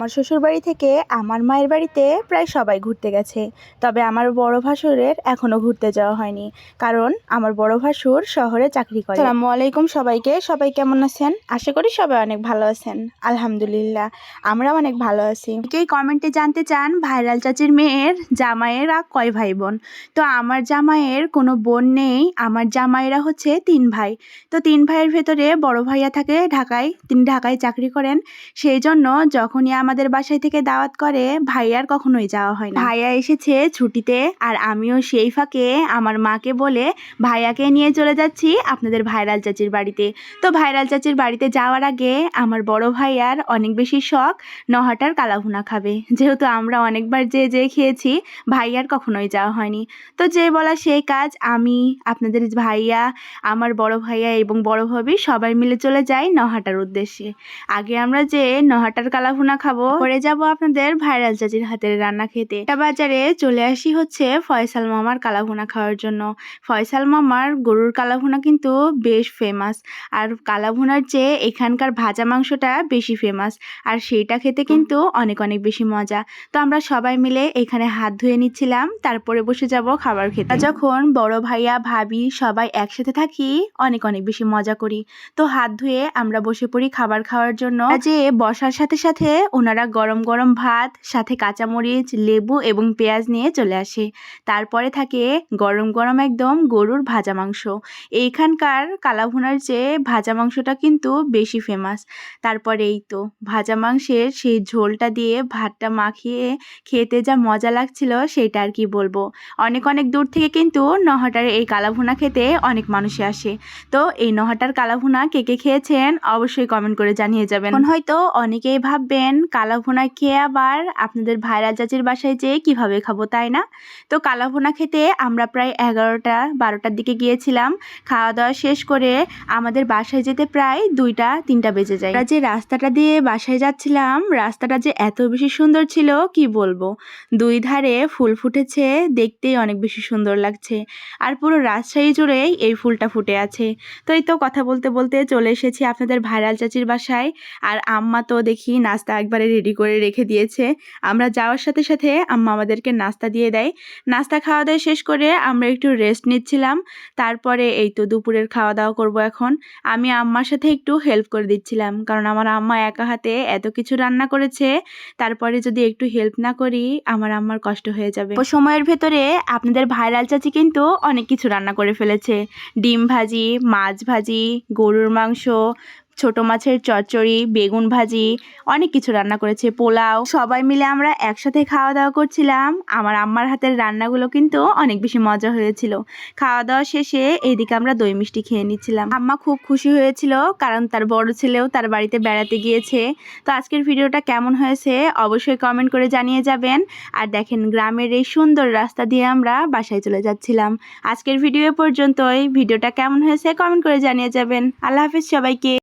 আমার শ্বশুরবাড়ি থেকে আমার মায়ের বাড়িতে প্রায় সবাই ঘুরতে গেছে। তবে আমার বড় ভাসুরের এখনও ঘুরতে যাওয়া হয়নি। কারণ আমার বড় ভাসুর শহরে চাকরি করে। আসসালামু আলাইকুম সবাইকে। সবাই কেমন আছেন? আশা করি সবাই অনেক ভালো আছেন। আলহামদুলিল্লাহ আমরা অনেক ভালো আছি। কেউ কমেন্টে জানতে চান, ভাইরাল চাচির মেয়ের জামাইয়েরা কয় ভাই বোন? তো আমার জামাইয়ের কোনো বোন নেই। আমার জামাইরা হচ্ছে তিন ভাই। তো তিন ভাইয়ের ভেতরে বড় ভাইয়া থাকে ঢাকায়। তিনি ঢাকায় চাকরি করেন। সেই জন্য যখনই আমাদের বাসায় থেকে দাওয়াত করে, ভাইয়ার কখনোই যাওয়া হয় না। ভাইয়া এসেছে ছুটিতে আর আমিও সেই ফাঁকে আমার মাকে বলে, ভাইয়াকে নিয়ে চলে যাচ্ছি আপনাদের ভাইরাল চাচির বাড়িতে। তো ভাইরাল চাচির বাড়িতে যাওয়ার আগে আমার বড় ভাইয়ার অনেক বেশি শখ, নহাটার কালাভুনা খাবে। যেহেতু আমরা অনেকবার যে যে খেয়েছি, ভাইয়ার কখনোই যাওয়া হয়নি। তো যে বলা সেই কাজ, আমি, আপনাদের ভাইয়া, আমার বড় ভাইয়া এবং বড় ভাবি সবাই মিলে চলে যাই নহাটার উদ্দেশ্যে। আগে আমরা যে নহাটার কালাভুনা খাব পরে যাব আপনাদের ভাইরাল চাচির হাতের রান্না খেতে। বাজারে চলে আসি হচ্ছে ফয়সাল মামার কালাভুনা খাওয়ার জন্য। ফয়সাল মামার গরুর কালাভুনা কিন্তু বেশ ফেমাস আর কালাভুনার চেয়ে এখানকার ভাজা মাংসটা বেশি ফেমাস আর সেইটা খেতে কিন্তু অনেক অনেক বেশি মজা। তো আমরা সবাই মিলে এখানে হাত ধুয়ে নিচ্ছিলাম, তারপরে বসে যাব খাবার খেতে। যখন বড় ভাইয়া, ভাবি সবাই একসাথে থাকি, অনেক অনেক বেশি মজা করি। তো হাত ধুয়ে আমরা বসে পড়ি খাবার খাওয়ার জন্য। যে বসার সাথে সাথে ওনারা গরম গরম ভাত, সাথে কাঁচামরিচ, লেবু এবং পেঁয়াজ নিয়ে চলে আসে। তারপরে থাকে গরম গরম একদম গরুর ভাজা মাংস। এইখানকার কালাভুনার চেয়ে ভাজা মাংসটা কিন্তু বেশি ফেমাস তারপরে এই তো, ভাজা মাংসের সেই ঝোলটা দিয়ে ভাতটা মাখিয়ে খেতে যা মজা লাগছিল সেটা আর কি বলব। অনেক অনেক দূর থেকে কিন্তু নহাটার এই কালাভুনা খেতে অনেক মানুষই আসে। তো এই নহাটার কালাভুনা কে কে খেয়েছেন অবশ্যই কমেন্ট করে জানিয়ে যাবেন। হয়তো অনেকেই ভাববেন কালাভুনা খেয়ে আবার আপনাদের ভাইরাল চাচির বাসায় যেয়ে কীভাবে খাব, তাই না? তো কালাভুনা খেতে আমরা প্রায় এগারোটা, বারোটার দিকে গিয়েছিলাম। খাওয়া দাওয়া শেষ করে আমাদের বাসায় যেতে প্রায় দুইটা, তিনটা বেজে যায়। যে রাস্তাটা দিয়ে বাসায় যাচ্ছিলাম, রাস্তাটা যে এত বেশি সুন্দর ছিল, কি বলব? দুই ধারে ফুল ফুটেছে, দেখতেই অনেক বেশি সুন্দর লাগছে। আর পুরো রাজশাহী জুড়েই এই ফুলটা ফুটে আছে। তো এই তো কথা বলতে বলতে চলে এসেছি আপনাদের ভাইরাল চাচির বাসায়। আর আম্মা তো দেখি নাস্তা একবারে রেডি করে রেখে দিয়েছে। আমরা যাওয়ার সাথে সাথে আম্মা আমাদেরকে নাস্তা দিয়ে দেয়। নাস্তা খাওয়া দাওয়া শেষ করে আমরা একটু রেস্ট নিচ্ছিলাম। তারপরে এই তো দুপুরের খাওয়া দাওয়া করব এখন। আমি আম্মার সাথে একটু হেল্প করে দিচ্ছিলাম। কারণ আমার আম্মা একা হাতে এত কিছু রান্না করেছে। তারপরে যদি একটু হেল্প না করি, আমার আম্মার কষ্ট হয়ে যাবে। সময়ের ভেতরে আপনাদের ভাইরাল চাচি কিন্তু অনেক কিছু রান্না করে ফেলেছে। ডিম ভাজি, মাছ ভাজি, গরুর মাংস ছোট মাছের চচ্চড়ি, বেগুন ভাজি, অনেক কিছু রান্না করেছে, পোলাও। সবাই মিলে আমরা একসাথে খাওয়া দাওয়া করছিলাম। আমার আম্মার হাতের রান্নাগুলো কিন্তু অনেক বেশি মজা হয়েছিল। খাওয়া দাওয়া শেষে এইদিকে আমরা দই মিষ্টি খেয়ে নিচ্ছিলাম। আম্মা খুব খুশি হয়েছিল কারণ তার বড় ছেলেও তার বাড়িতে বেড়াতে গিয়েছে। তো আজকের ভিডিওটা কেমন হয়েছে অবশ্যই কমেন্ট করে জানিয়ে যাবেন। আর দেখেন, গ্রামের এই সুন্দর রাস্তা দিয়ে আমরা বাসায় চলে যাচ্ছিলাম। আজকের ভিডিও পর্যন্তই। ভিডিওটা কেমন হয়েছে কমেন্ট করে জানিয়ে যাবেন। আল্লাহ হাফিজ সবাইকে।